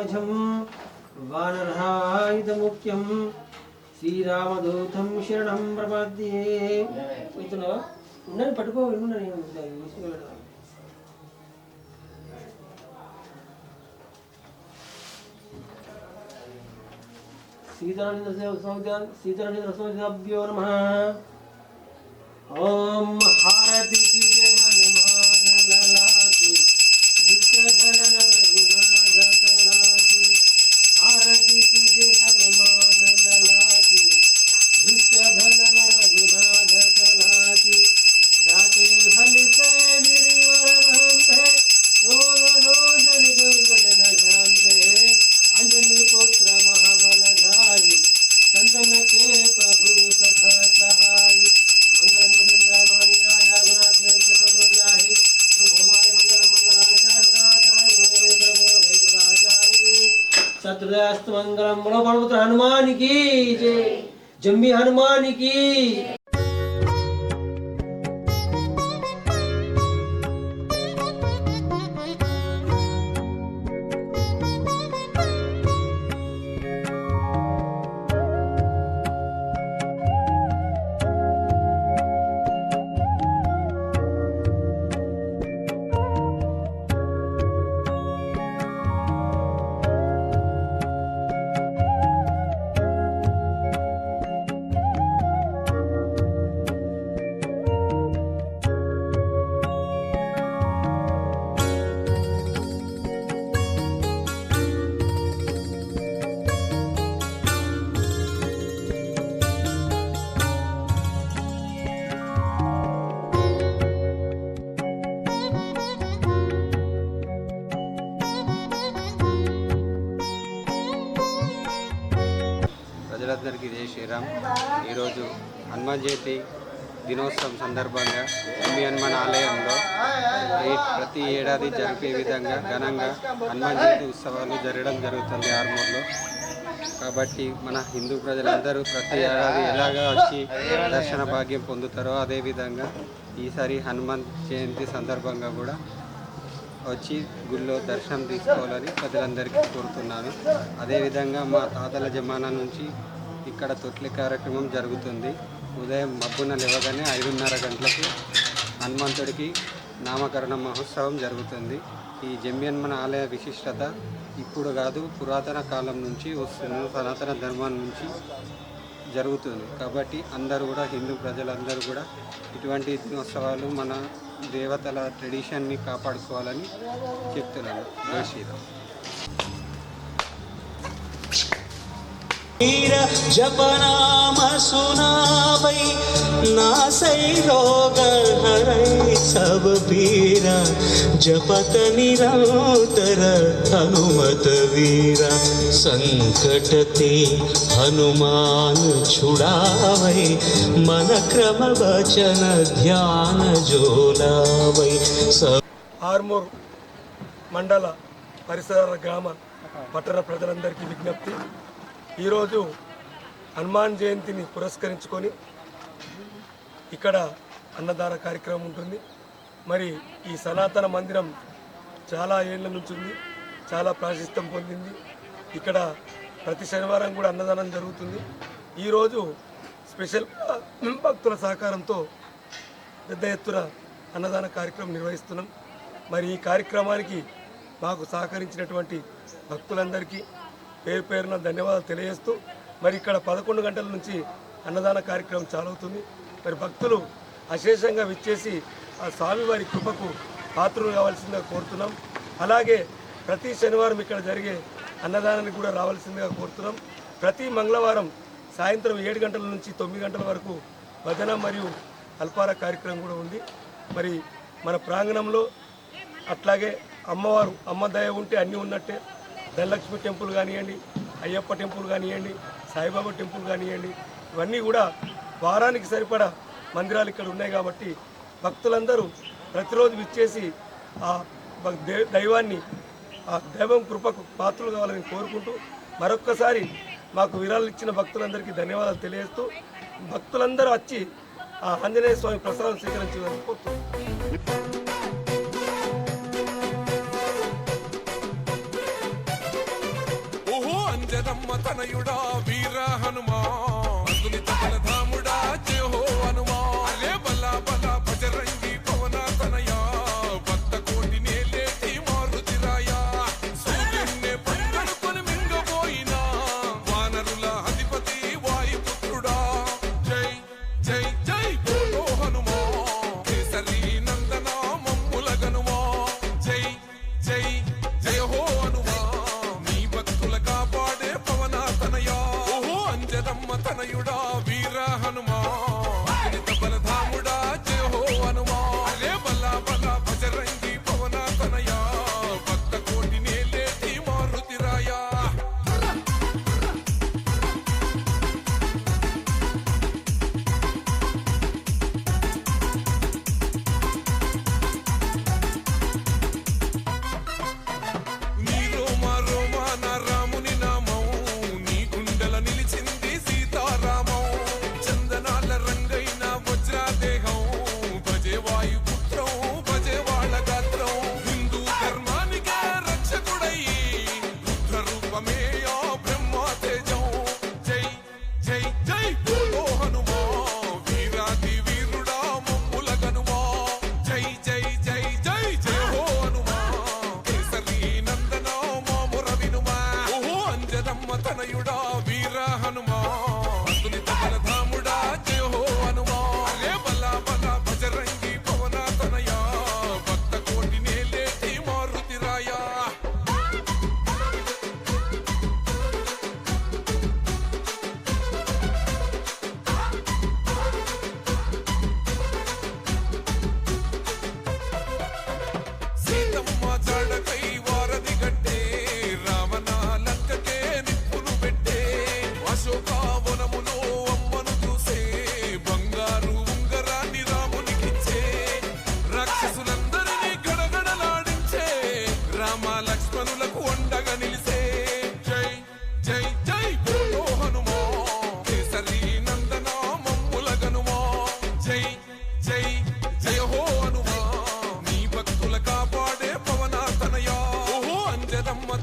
वातात्मजं वानरहायुधमुख्यं శ్రీరామదూతం శరణం ప్రపద్యే పోతున్నావా ఉన్నాను పట్టుకో విన్నా నేను తీసుకువెళ్ళడం సీతారామ సీతారామభ్యో నమ ఓం హారతి जम्बी हनुमान की। ఈరోజు జయంతి దినోత్సవం సందర్భంగా మీ హనుమాన్ ఆలయంలో ప్రతి ఏడాది జరిపే విధంగా ఘనంగా హనుమాన్ జయంతి ఉత్సవాలు జరగడం జరుగుతుంది ఆర్మూర్లో. కాబట్టి మన హిందూ ప్రజలందరూ ప్రతి ఏడాది ఎలాగా వచ్చి దర్శన భాగ్యం పొందుతారో అదేవిధంగా ఈసారి హనుమాన్ జయంతి సందర్భంగా కూడా వచ్చి గుళ్ళో దర్శనం తీసుకోవాలని ప్రజలందరికీ కోరుతున్నాను. అదేవిధంగా మా తాతల జమానా నుంచి ఇక్కడ తొట్లి కార్యక్రమం జరుగుతుంది. ఉదయం మబ్బున లేవగానే ఐదున్నర గంటలకు హనుమంతుడికి నామకరణ మహోత్సవం జరుగుతుంది. ఈ జమ్యన్మన ఆలయ విశిష్టత ఇప్పుడు కాదు పురాతన కాలం నుంచి వస్తున్న సనాతన ధర్మం నుంచి జరుగుతుంది. కాబట్టి అందరూ కూడా హిందూ ప్రజలందరూ కూడా ఇటువంటి దినోత్సవాలు మన దేవతల ట్రెడిషన్ని కాపాడుకోవాలని చెప్తున్నాను. జై శ్రీరామ్. వీర జపనామ సునావై నాసై రోగహరై సవ వీర జపత నిరంతర హనుమత వీర సంకటతే హనుమాన్ చుడావై మన క్రమ వచన ధ్యాన జోలావై ఆర్మూర్ మండల పరిసర గ్రామ పట్టణ ప్రజలందరికీ విజ్ఞప్తి. ఈరోజు హనుమాన్ జయంతిని పురస్కరించుకొని ఇక్కడ అన్నదాన కార్యక్రమం ఉంటుంది. మరి ఈ సనాతన మందిరం చాలా ఏళ్ళ నుంచి ఉంది చాలా ప్రాశస్త్యం పొందింది. ఇక్కడ ప్రతి శనివారం కూడా అన్నదానం జరుగుతుంది. ఈరోజు స్పెషల్ భక్తుల సహకారంతో పెద్ద ఎత్తున అన్నదాన కార్యక్రమం నిర్వహిస్తున్నాం. మరి ఈ కార్యక్రమానికి మాకు సహకరించినటువంటి భక్తులందరికీ పేరు పేరున ధన్యవాదాలు తెలియజేస్తూ మరి ఇక్కడ పదకొండు గంటల నుంచి అన్నదాన కార్యక్రమం చాలవుతుంది. మరి భక్తులు అశేషంగా విచ్చేసి ఆ స్వామివారి కృపకు పాత్రలు కావాల్సిందిగా కోరుతున్నాం. అలాగే ప్రతి శనివారం ఇక్కడ జరిగే అన్నదానానికి కూడా రావాల్సిందిగా కోరుతున్నాం. ప్రతి మంగళవారం సాయంత్రం ఏడు గంటల నుంచి తొమ్మిది గంటల వరకు భజన మరియు అల్పార కార్యక్రమం కూడా ఉంది. మరి మన ప్రాంగణంలో అట్లాగే అమ్మవారు అమ్మ దయ ఉంటే అన్నీ ఉన్నట్టే. ధనలక్ష్మి టెంపుల్ కానివ్వండి అయ్యప్ప టెంపుల్ కానివ్వండి సాయిబాబా టెంపుల్ కానివ్వండి ఇవన్నీ కూడా వారానికి సరిపడా మందిరాలు ఇక్కడ ఉన్నాయి కాబట్టి భక్తులందరూ ప్రతిరోజు విచ్చేసి ఆ దే- దైవాన్ని ఆ దైవం కృపకు పాత్రలు కావాలని కోరుకుంటూ మరొక్కసారి మాకు విరాళాలు ఇచ్చిన భక్తులందరికీ ధన్యవాదాలు తెలియజేస్తూ భక్తులందరూ వచ్చి ఆ ఆంజనేయ స్వామి ప్రసాదం స్వీకరించాలని జనమ్మ తనయుడా వీర హనుమా.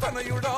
തനയുടാ